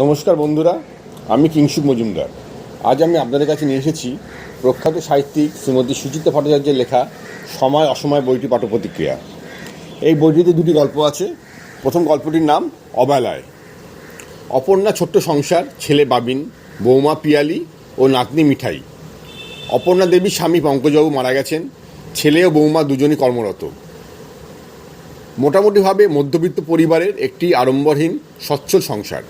নমস্কার বন্ধুরা, আমি কিংশুক মজুমদার। আজ আমি আপনাদের কাছে নিয়ে এসেছি প্রখ্যাত সাহিত্যিক শ্রীমতী সুচিত্রা ভট্টাচার্যের লেখা সময় অসময় বইটি পাঠ প্রতিক্রিয়া। এই বইটিতে দুটি গল্প আছে। প্রথম গল্পটির নাম অবেলায়। অপর্ণা ছোট্ট সংসার, ছেলে বাবিন, বৌমা পিয়ালি ও নাতনি মিঠাই। অপর্ণা দেবীর স্বামী পঙ্কজবাবু মারা গেছেন, ছেলে ও বৌমা দুজনই কর্মরত। মোটামুটিভাবে মধ্যবিত্ত পরিবারের একটি আড়ম্বরহীন, সচ্ছল সংসার।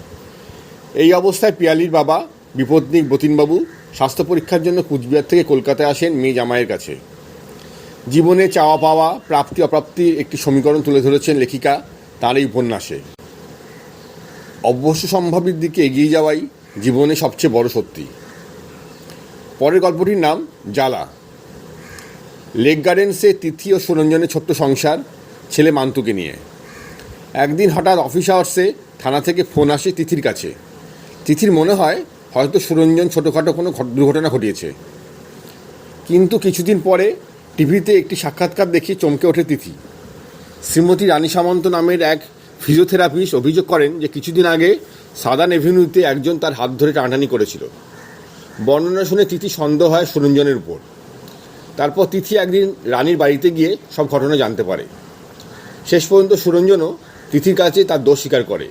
এই অবস্থায় পিয়ালির বাবা বিপত্নিক বতিনবাবু স্বাস্থ্য পরীক্ষার জন্য কুচবিহার থেকে কলকাতায় আসেন মেয়ে জামাইয়ের কাছে। জীবনে চাওয়া পাওয়া প্রাপ্তি অপ্রাপ্তির একটি সমীকরণ তুলে ধরেছেন লেখিকা তার এই উপন্যাসে। অবশ্য সম্ভাবের দিকে এগিয়ে যাওয়াই জীবনে সবচেয়ে বড় সত্যি। পরের গল্পটির নাম জ্বালা। লেক গার্ডেন্সে তিথি ও সুরঞ্জনের ছোট্ট সংসার ছেলে মান্তুকে নিয়ে। একদিন হঠাৎ অফিস আওয়ার্সে থানা থেকে ফোন আসে তিথির কাছে। তিথির মনে হয় হয়তো সুরঞ্জন ছোটোখাটো কোনো ঘট- দুর্ঘটনা ঘটিয়েছে। কিন্তু কিছুদিন পরে টিভিতে একটি সাক্ষাৎকার দেখে চমকে ওঠে তিথি। শ্রীমতী রানী সামন্ত নামের এক ফিজিওথেরাপিস্ট অভিযোগ করেন যে কিছুদিন আগে সাদান এভিনিউতে একজন তার হাত ধরে টানাটানি করেছিল। বর্ণনা শুনে তিথি সন্দেহ হয় সুরঞ্জনের উপর। তারপর তিথি একদিন রানীর বাড়িতে গিয়ে সব ঘটনা জানতে পারে। শেষ পর্যন্ত সুরঞ্জনও তিথির কাছে তার দোষ স্বীকার করে।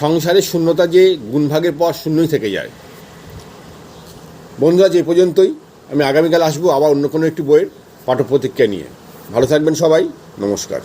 সংসারের শূন্যতা যে গুণভাগের পর শূন্যই থেকে যায়। বন্ধুরা, যে পর্যন্তই, আমি আগামীকাল আসব আবার অন্য কোনো একটি বইয়ের পাঠপ্রতিক্রিয়া নিয়ে। ভালো থাকবেন সবাই, নমস্কার।